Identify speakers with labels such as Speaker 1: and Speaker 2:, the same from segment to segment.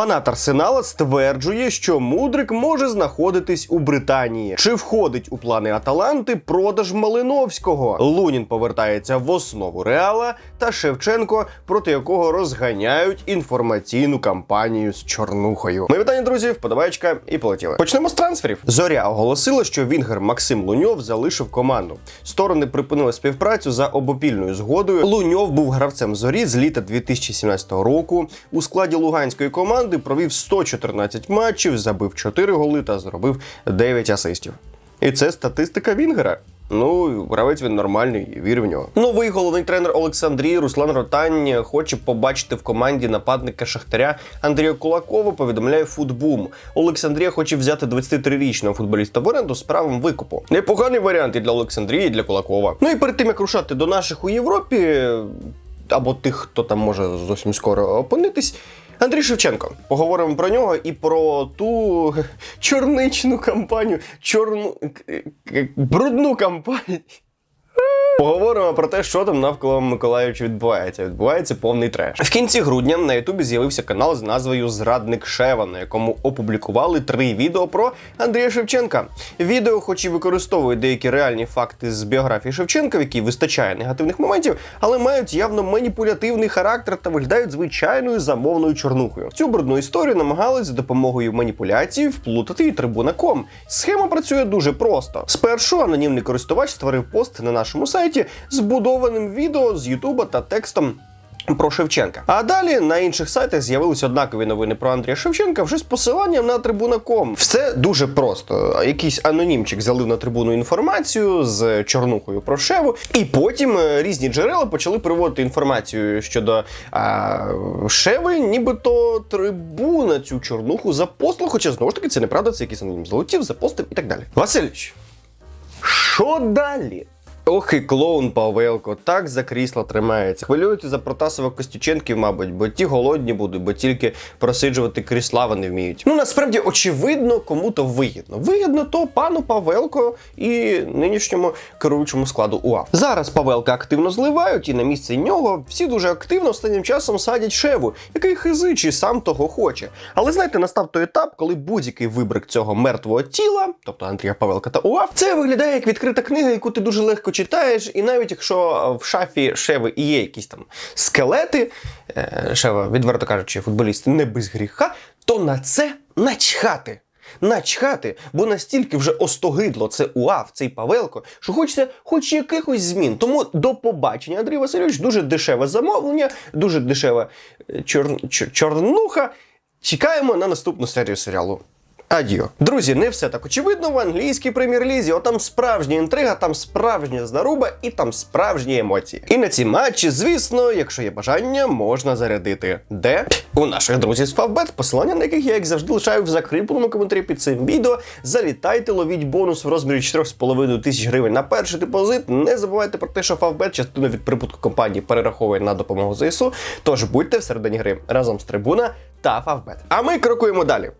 Speaker 1: Фанат Арсенала стверджує, що Мудрик може знаходитись у Британії. Чи входить у плани Аталанти продаж Малиновського? Лунін повертається в основу Реала та Шевченко, проти якого розганяють інформаційну кампанію з чорнухою. Ми вітання, друзі, вподобайка і полетіли. Почнемо з трансферів. Зоря оголосила, що Вінгер Максим Луньов залишив команду. Сторони припинили співпрацю за обопільною згодою. Луньов був гравцем зорі з літа 2017 року. У складі луганської команди провів 114 матчів, забив 4 голи та зробив 9 асистів. І це статистика Вінгера. Ну, гравець він нормальний, вірю в нього. Новий головний тренер Олександрії Руслан Ротань хоче побачити в команді нападника Шахтаря Андрія Кулакова. Повідомляє Футбум. Олександрія хоче взяти 23-річного футболіста в оренду з правом викупу. Непоганий варіант і для Олександрії, і для Кулакова. Ну і перед тим як рушати до наших у Європі або тих, хто там може зовсім скоро опинитись. Андрій Шевченко. Поговоримо про нього і про ту чорничну кампанію, чорну брудну кампанію. Поговоримо про те, що там навколо Миколаївича відбувається. Відбувається повний треш. В кінці грудня на Ютубі з'явився канал з назвою Зрадник Шева, на якому опублікували три відео про Андрія Шевченка. Відео, хоч і використовують деякі реальні факти з біографії Шевченка, в якій вистачає негативних моментів, але мають явно маніпулятивний характер та виглядають звичайною замовною чорнухою. Цю брудну історію намагались за допомогою маніпуляції вплутати і трибунаком. Схема працює дуже просто. Спершу анонімний користувач створив пост на нашому сайті з будованим відео з Ютуба та текстом. Про Шевченка. А далі на інших сайтах з'явилися однакові новини про Андрія Шевченка вже з посиланням на трибунаком. Все дуже просто. Якийсь анонімчик залив на трибуну інформацію з чорнухою про Шеву, і потім е, різні джерела почали приводити інформацію щодо а, Шеви, нібито трибуна цю чорнуху запостила, хоча знову ж таки це неправда, це якийсь анонім залетів, запостив і так далі. Васильович, що далі? Ох і клоун Павелко, так за крісло тримається. Хвилюється за Протасова Костюченків, мабуть, бо ті голодні будуть, бо тільки просиджувати крісла вони вміють. Ну насправді очевидно, кому то вигідно. Вигідно то пану Павелко і нинішньому керуючому складу УАФ. Зараз Павелка активно зливають, і на місце нього всі дуже активно останнім часом садять шеву, який хизичий сам того хоче. Але знаєте, настав той етап, коли будь-який вибрик цього мертвого тіла, тобто Андрія Павелка та УАФ, це виглядає як відкрита книга, яку ти дуже легко читаєш, і навіть якщо в шафі шеви і є якісь там скелети, е, шева, відверто кажучи, футболісти не без гріха, то на це начхати. Начхати, бо настільки вже остогидло це УАФ, цей Павелко, що хочеться хоч якихось змін. Тому до побачення, Андрій Васильович, дуже дешеве замовлення, дуже дешева е, чор- чорнуха. Чекаємо на наступну серію серіалу. Адіо. Друзі, не все так очевидно в англійській прем'єр-лізі. Отам справжня інтрига, там справжня знаруба і там справжні емоції. І на ці матчі, звісно, якщо є бажання, можна зарядити. Де? У наших друзів з Фавбет, посилання на яких я, як завжди, лишаю в закріпленому коментарі під цим відео. Залітайте, ловіть бонус в розмірі 4,5 тисяч гривень на перший депозит. Не забувайте про те, що Фавбет частину від прибутку компанії перераховує на допомогу ЗСУ. Тож будьте всередині гри разом з трибуна та Фавбет. А ми крокуємо далі.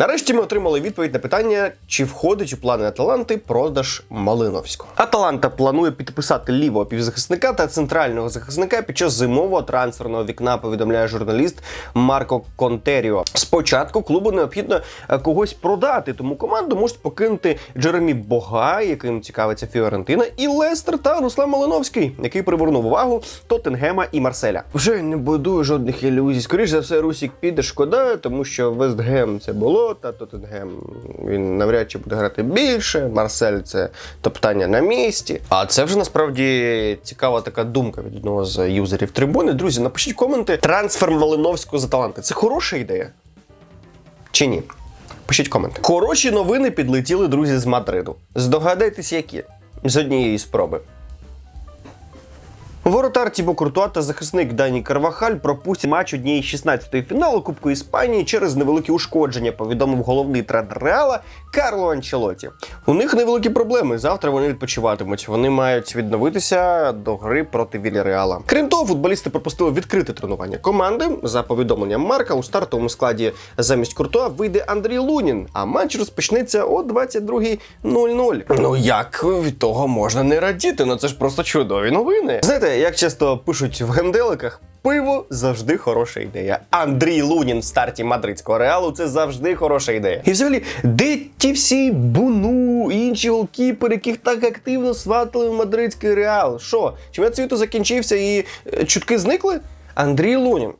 Speaker 1: Нарешті ми отримали відповідь на питання, чи входить у плани Аталанти продаж Малиновського. Аталанта планує підписати лівого півзахисника та центрального захисника під час зимового трансферного вікна. Повідомляє журналіст Марко Контеріо. Спочатку клубу необхідно е, когось продати, тому команду можуть покинути Джеремі Бога, яким цікавиться Фіорентина, і Лестер та Руслан Малиновський, який привернув увагу Тоттенгема і Марселя. Вже не будую жодних ілюзій. Скоріше за все, Русік піде шкода, тому що Вестгем це було, та Тоттенгем він навряд чи буде грати більше. Марсель це топтання на місці. А це вже насправді цікава така думка від одного з юзерів трибуни. Друзі, напишіть коменти. Трансфер Малиновського за таланти. Це хороша ідея? Чи ні? Пишіть коменти. Хороші новини підлетіли друзі з Мадриду. Здогадайтесь, які з однієї спроби. Воротар Тібо Куртуа та захисник Дані Карвахаль пропустять матч однієї 16-ї фіналу Кубку Іспанії через невеликі ушкодження, повідомив головний тренер Реала Карло Анчелоті. У них невеликі проблеми. Завтра вони відпочиватимуть. Вони мають відновитися до гри проти Вільяреала. Крім того, футболісти пропустили відкрите тренування команди. За повідомленням Марка у стартовому складі замість Куртуа вийде Андрій Лунін, а матч розпочнеться о 22.00. Ну як від того можна не радіти? Ну це ж просто чудові новини. Знаєте, Як часто пишуть в генделиках, пиво завжди хороша ідея. Андрій Лунін в старті мадридського реалу це завжди хороша ідея. І взагалі, де ті всі буну і інші голкіпери, яких так активно сватали в мадридський реал? Що? Чемпіонат світу закінчився і е, чутки зникли? Андрій Лунін.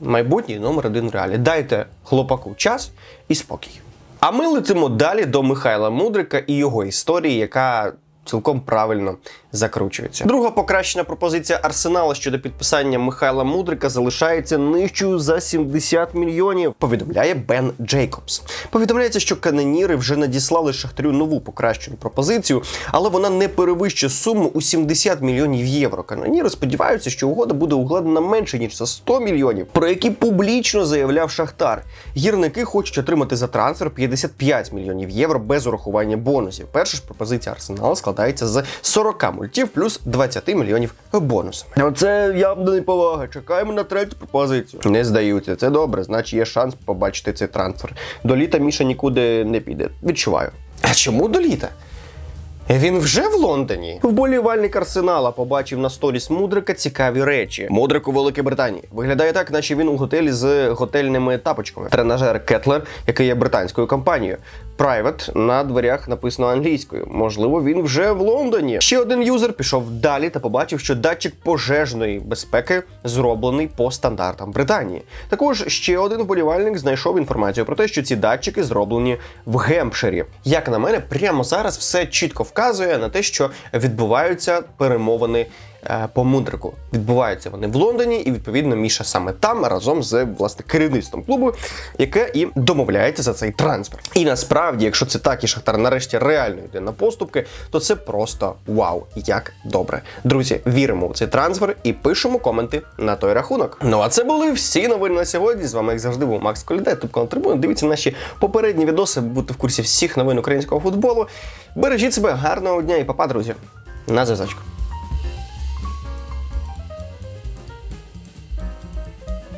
Speaker 1: Майбутній номер один реалі. Дайте хлопаку час і спокій. А ми летимо далі до Михайла Мудрика і його історії, яка цілком правильно закручується. Друга покращена пропозиція Арсенала щодо підписання Михайла Мудрика залишається нижчою за 70 мільйонів. Повідомляє Бен Джейкобс. Повідомляється, що каноніри вже надіслали Шахтарю нову покращену пропозицію, але вона не перевищує суму у 70 мільйонів євро. Каноніри сподіваються, що угода буде укладена менше ніж за 100 мільйонів, про які публічно заявляв Шахтар. Гірники хочуть отримати за трансфер 55 мільйонів євро без урахування бонусів. Перша ж пропозиція Арсенала складається з 40 мультів плюс 20 мільйонів бонусами. Оце явно неповага. Чекаємо на третю пропозицію. Не здаються. Це добре. Значить, є шанс побачити цей трансфер. До літа Міша нікуди не піде. Відчуваю. А чому до літа? Він вже в Лондоні. Вболівальник Арсенала побачив на сторіс Мудрика цікаві речі. Мудрик у Великій Британії виглядає так, наче він у готелі з готельними тапочками. Тренажер Кетлер, який є британською компанією. Private на дверях написано англійською. Можливо, він вже в Лондоні. Ще один юзер пішов далі та побачив, що датчик пожежної безпеки зроблений по стандартам Британії. Також ще один вболівальник знайшов інформацію про те, що ці датчики зроблені в Гемпширі. Як на мене, прямо зараз все чітко вказує на те, що відбуваються перемовини. Е, По мудрику відбуваються вони в Лондоні, і відповідно Міша саме там разом з власне керівництвом клубу, яке і домовляється за цей трансфер. І насправді, якщо це так, і Шахтар нарешті реально йде на поступки, то це просто вау, як добре. Друзі, віримо в цей трансфер і пишемо коменти на той рахунок. Ну а це були всі новини на сьогодні. З вами, як завжди, був Макс Колідай, тут канал Трибун. Дивіться наші попередні відоси, будьте в курсі всіх новин українського футболу. Бережіть себе, гарного дня і папа, друзі. На зв'язочку.